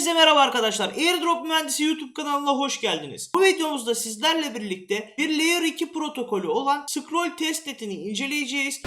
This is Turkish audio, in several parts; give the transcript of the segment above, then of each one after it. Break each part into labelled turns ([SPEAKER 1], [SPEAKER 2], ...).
[SPEAKER 1] Hepinize merhaba arkadaşlar. Airdrop Mühendisi YouTube kanalına hoş geldiniz. Bu videomuzda sizlerle birlikte bir Layer 2 protokolü olan Scroll Testnet'ini inceleyeceğiz.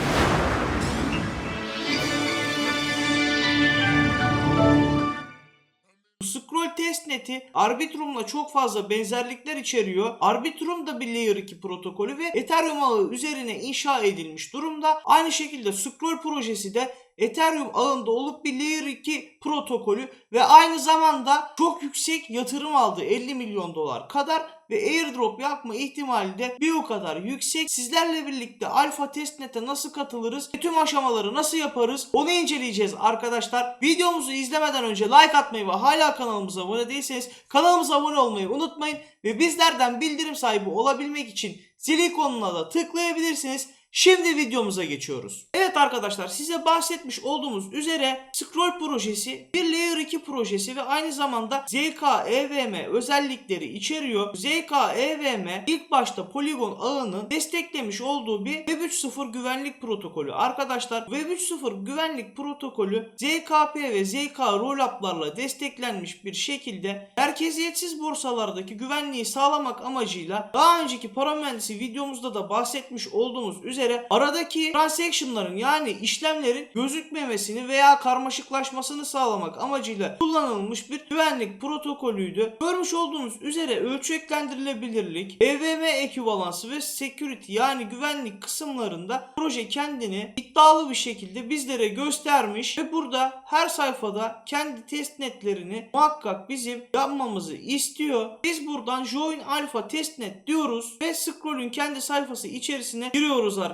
[SPEAKER 1] Scroll Testnet'i Arbitrum'la çok fazla benzerlikler içeriyor. Arbitrum da bir Layer 2 protokolü ve Ethereum ağı üzerine inşa edilmiş durumda. Aynı şekilde Scroll projesi de Ethereum ağında olup bir Layer 2 protokolü ve aynı zamanda çok yüksek yatırım aldı 50 milyon dolar kadar ve airdrop yapma ihtimali de bir o kadar yüksek. Sizlerle birlikte alfa testnet'e nasıl katılırız ve tüm aşamaları nasıl yaparız onu inceleyeceğiz arkadaşlar. Videomuzu izlemeden önce like atmayı ve hala kanalımıza abone değilseniz kanalımıza abone olmayı unutmayın ve bizlerden bildirim sahibi olabilmek için zil ikonuna da tıklayabilirsiniz. Şimdi videomuza geçiyoruz. Evet arkadaşlar size bahsetmiş olduğumuz üzere Scroll projesi bir Layer 2 projesi ve aynı zamanda ZK EVM özellikleri içeriyor. ZK EVM ilk başta Polygon ağının desteklemiş olduğu bir Web 3.0 güvenlik protokolü. Arkadaşlar Web 3.0 güvenlik protokolü ZKP ve ZK Rollup'larla desteklenmiş bir şekilde merkeziyetsiz borsalardaki güvenliği sağlamak amacıyla daha önceki para mühendisi videomuzda da bahsetmiş olduğumuz üzere aradaki transaction'ların yani işlemlerin gözükmemesini veya karmaşıklaşmasını sağlamak amacıyla kullanılmış bir güvenlik protokolüydü. Görmüş olduğunuz üzere ölçeklendirilebilirlik, EVM eküvalansı ve security yani güvenlik kısımlarında proje kendini iddialı bir şekilde bizlere göstermiş ve burada her sayfada kendi testnetlerini muhakkak bizim yapmamızı istiyor. Biz buradan join alpha testnet diyoruz ve scroll'ün kendi sayfası içerisine giriyoruz arkadaşlar.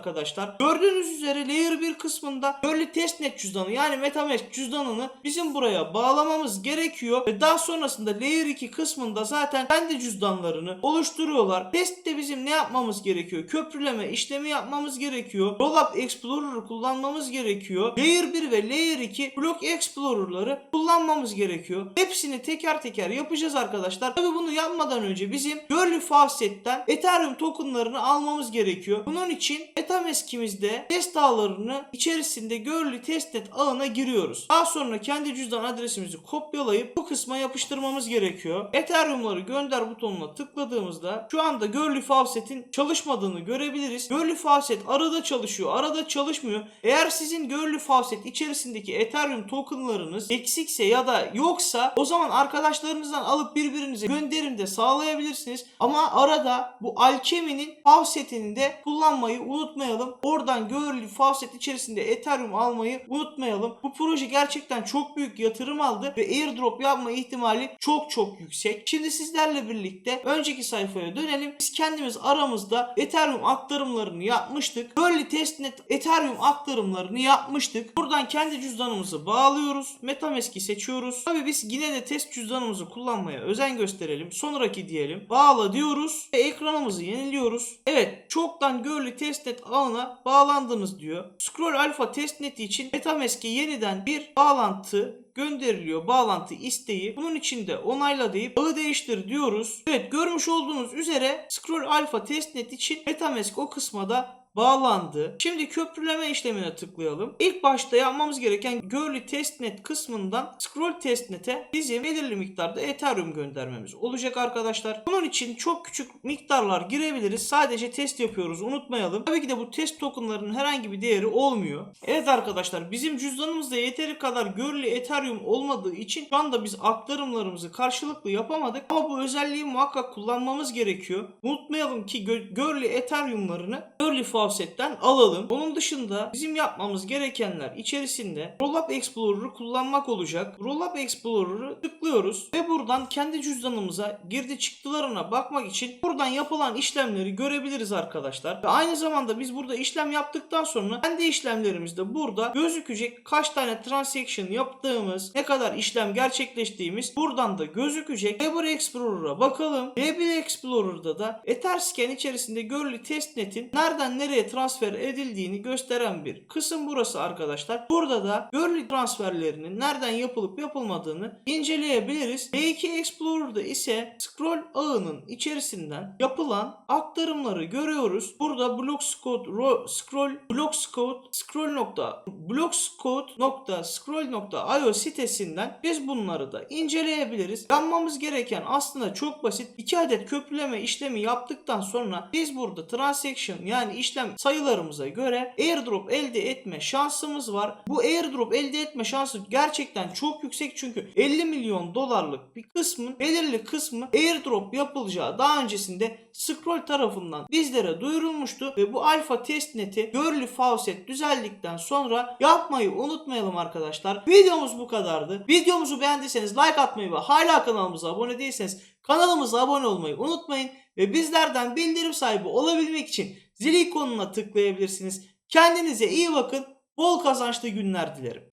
[SPEAKER 1] Gördüğünüz üzere layer 1 kısmında Early testnet cüzdanı yani metamask cüzdanını bizim buraya bağlamamız gerekiyor ve daha sonrasında layer 2 kısmında zaten kendi cüzdanlarını oluşturuyorlar. Testte bizim ne yapmamız gerekiyor? Köprüleme işlemi yapmamız gerekiyor. Rollup Explorer'ı kullanmamız gerekiyor. Layer 1 ve Layer 2 Block Explorer'ları kullanmamız gerekiyor. Hepsini teker teker yapacağız arkadaşlar. Tabi bunu yapmadan önce bizim Görlü Faucet'ten Ethereum tokenlarını almamız gerekiyor. Bunun için Metamask'imizde test ağlarını içerisinde Görlü testnet ağına giriyoruz. Daha sonra kendi cüzdan adresimizi kopyalayıp bu kısma yapıştırmamız gerekiyor. Ethereum'ları gönder butonuna tıkladığımızda şu anda Görlü Faucet'in çalışmadığını görebiliriz. Görlü Faucet arada çalışıyor, arada çalışmıyor. Eğer sizin Görlü Faucet içerisindeki Ethereum tokenlarınız eksikse ya da yoksa o zaman arkadaşlarınızdan alıp birbirinize gönderim de sağlayabilirsiniz. Ama arada bu Alchemy'nin Faucet'ini de kullanmayı unutmayalım. Oradan Görlü Faucet içerisinde Ethereum almayı unutmayalım. Bu proje gerçekten çok büyük yatırım aldı ve airdrop yapma ihtimali çok çok yüksek. Şimdi sizlerle birlikte önceki sayfaya dönelim. Biz kendimiz aramızda Ethereum aktarımlarını yapmıştık. Early testnet Ethereum aktarımlarını yapmıştık. Buradan kendi cüzdanımızı bağlıyoruz. Metamask'i seçiyoruz. Tabii biz yine de test cüzdanımızı kullanmaya özen gösterelim. Sonraki diyelim. Bağla diyoruz ve ekranımızı yeniliyoruz. Evet çoktan Early testnet ağına bağlandınız diyor. Scroll Alpha testneti için Metamask'e yeniden bir bağlantı gönderiliyor bağlantı isteği. Bunun için de onayla deyip ağı değiştir diyoruz. Evet görmüş olduğunuz üzere Scroll Alpha testnet için Metamask o kısma da bağlandı. Şimdi köprüleme işlemine tıklayalım. İlk başta yapmamız gereken Görlü testnet kısmından scroll testnet'e bizim belirli miktarda Ethereum göndermemiz olacak arkadaşlar. Bunun için çok küçük miktarlar girebiliriz. Sadece test yapıyoruz unutmayalım. Tabii ki de bu test tokenlarının herhangi bir değeri olmuyor. Evet arkadaşlar bizim cüzdanımızda yeteri kadar Görlü Ethereum olmadığı için şu anda biz aktarımlarımızı karşılıklı yapamadık. Ama bu özelliği muhakkak kullanmamız gerekiyor. Unutmayalım ki Gö- Görlü Ethereum'larını Görlü Faucet'ten alalım. Onun dışında bizim yapmamız gerekenler içerisinde Rollup Explorer'ı kullanmak olacak. Rollup Explorer'ı tıklıyoruz ve buradan kendi cüzdanımıza girdi çıktılarına bakmak için buradan yapılan işlemleri görebiliriz arkadaşlar. Ve aynı zamanda biz burada işlem yaptıktan sonra kendi işlemlerimizde burada gözükecek kaç tane transaction yaptığımız, ne kadar işlem gerçekleştiğimiz buradan da gözükecek. Weber Explorer'a bakalım. Weber Explorer'da da Etherscan içerisinde Görlü testnetin nereden nereye nereye transfer edildiğini gösteren bir kısım burası arkadaşlar. Burada da Görli transferlerinin nereden yapılıp yapılmadığını inceleyebiliriz. B2 Explorer'da ise scroll ağının içerisinden yapılan aktarımları görüyoruz. Burada Blockscode ro, scroll Blockscode nokta scroll nokta io sitesinden biz bunları da inceleyebiliriz. Yapmamız gereken aslında çok basit. 2 adet köprüleme işlemi yaptıktan sonra biz burada transaction yani işlem sayılarımıza göre airdrop elde etme şansımız var. Bu airdrop elde etme şansı gerçekten çok yüksek çünkü 50 milyon dolarlık bir kısmın belirli kısmı airdrop yapılacağı daha öncesinde Scroll tarafından bizlere duyurulmuştu ve bu alfa testneti Görlü Faucet düzeldikten sonra yapmayı unutmayalım arkadaşlar. Videomuz bu kadardı. Videomuzu beğendiyseniz like atmayı ve hala kanalımıza abone değilseniz kanalımıza abone olmayı unutmayın ve bizlerden bildirim sahibi olabilmek için zil ikonuna tıklayabilirsiniz. Kendinize iyi bakın. Bol kazançlı günler dilerim.